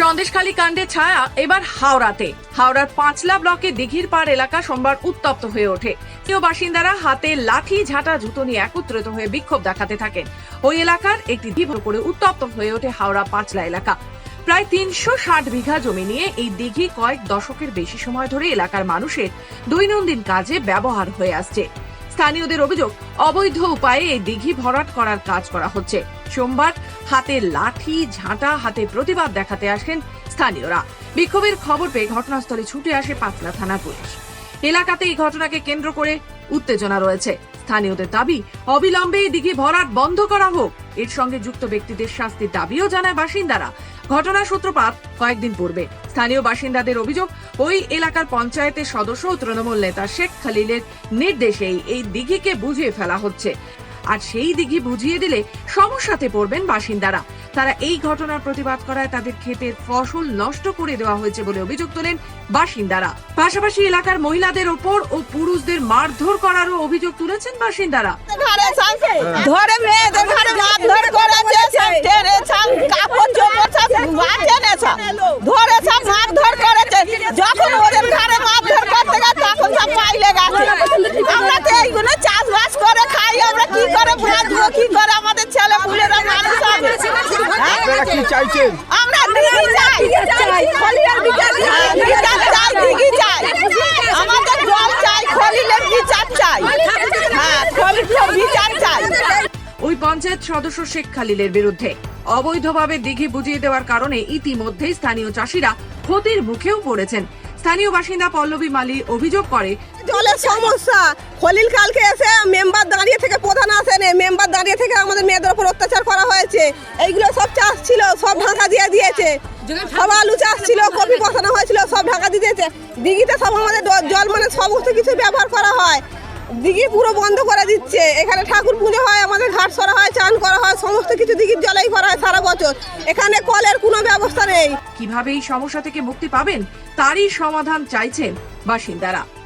সন্দেশখালী কাণ্ডে ছায়া এবার হাওড়াতে। হাওড়ার পাঁচলা ব্লকে দিঘির পাড় এলাকা সোমবার উত্তপ্ত হয়ে ওঠে। কেউ বাসিন্দারা হাতে লাঠি, ঝাঁটা, জুতো নিয়ে একত্রিত হয়ে বিক্ষোভ দেখাতে থাকেন। ওই এলাকার একটি দ্বীপ করে উত্তপ্ত হয়ে ওঠে হাওড়া পাঁচলা এলাকা। প্রায় তিনশো ষাট বিঘা জমি নিয়ে এই দিঘি কয়েক দশকের বেশি সময় ধরে এলাকার মানুষের দৈনন্দিন কাজে ব্যবহার হয়ে আসছে। স্থানীয়দের অভিযোগ, অবৈধ উপায়ে এই দিঘি ভরাট করার কাজ করা হচ্ছে। সোমবার হাতে লাঠি, ঝাঁটা, হাতে প্রতিবাদ দেখাতে আসেন স্থানীয়রা। বিক্ষোভের খবর পেয়ে ঘটনাস্থলে ছুটে আসে পাতলা থানা পুলিশ। এলাকাতে এই ঘটনাকে কেন্দ্র করে উত্তেজনা রয়েছে। স্থানীয়দের দাবি, অবিলম্বে এই দিঘি ভরাট বন্ধ করা হোক। এর সঙ্গে যুক্ত ব্যক্তিদের শাস্তির দাবিও জানায় বাসিন্দারা। ঘটনার সূত্রপাত কয়েকদিন পূর্বে। স্থানীয় বাসিন্দাদের অভিযোগ, ওই এলাকার পঞ্চায়েতের সদস্য ও তৃণমূল নেতা শেখ খালিলের নির্দেশেই এই দিঘিকে বুঝিয়ে ফেলা হচ্ছে। আর সেই দিঘি বুঝিয়ে দিলে সমস্যাতে পড়বেন বাসিন্দারা। তারা এই ঘটনার প্রতিবাদ করায় তাদের ক্ষেতের ফসল নষ্ট করে দেওয়া হয়েছে বলে অভিযোগ তোলেন বাসিন্দারা। পাশাপাশি এলাকার মহিলাদের ওপর ও পুরুষদের মারধর করারও অভিযোগ তুলেছেন বাসিন্দারা। ধরে আপনারা কি চাইছেন? আমরা চাই। খলিলের বিচার চাই। বিচার চাই। দিঘি চাই। আমাদের জল চাই। খলিলের বিচার চাই। হ্যাঁ খলিলের বিচার চাই। ওই পঞ্চায়েত সদস্য শেখ খালিলের বিরুদ্ধে অবৈধভাবে দিঘি বুঝিয়ে দেওয়ার কারণে ইতিমধ্যেই স্থানীয় চাষিরা ক্ষতির মুখেও পড়েছেন। স্থানীয় বাসিন্দা পল্লবী মালি অভিযোগ করে জলের সমস্যা। খলিল কালকে এসে মেম্বার দাঁড়িয়ে থেকে প্রধান মেম্বার দাঁড়িয়ে থেকে আমাদের মেয়েদের উপর অত্যাচার করা হয়েছে। এইগুলো সব চাষ ছিল, সব ঢাকা দিয়ে দিয়েছে। সব আলু চাষ ছিল, কপি বসানো হয়েছিল, সব ঢাকা দিয়ে দিয়েছে। দিঘিতে সব আমাদের জল মানে সমস্ত কিছু ব্যবহার করা হয়। দিঘি পুরো বন্ধ করে দিচ্ছে। এখানে ঠাকুর পুজো হয়, আমাদের ঘাট সরা হয়, চান করা হয়, সমস্ত কিছু দিঘির জলেই করা হয় সারা বছর। এখানে কলের কোনো ব্যবস্থা নেই। কীভাবে এই সমস্যা থেকে মুক্তি পাবেন, তারই সমাধান চাইছেন বাসিন্দারা।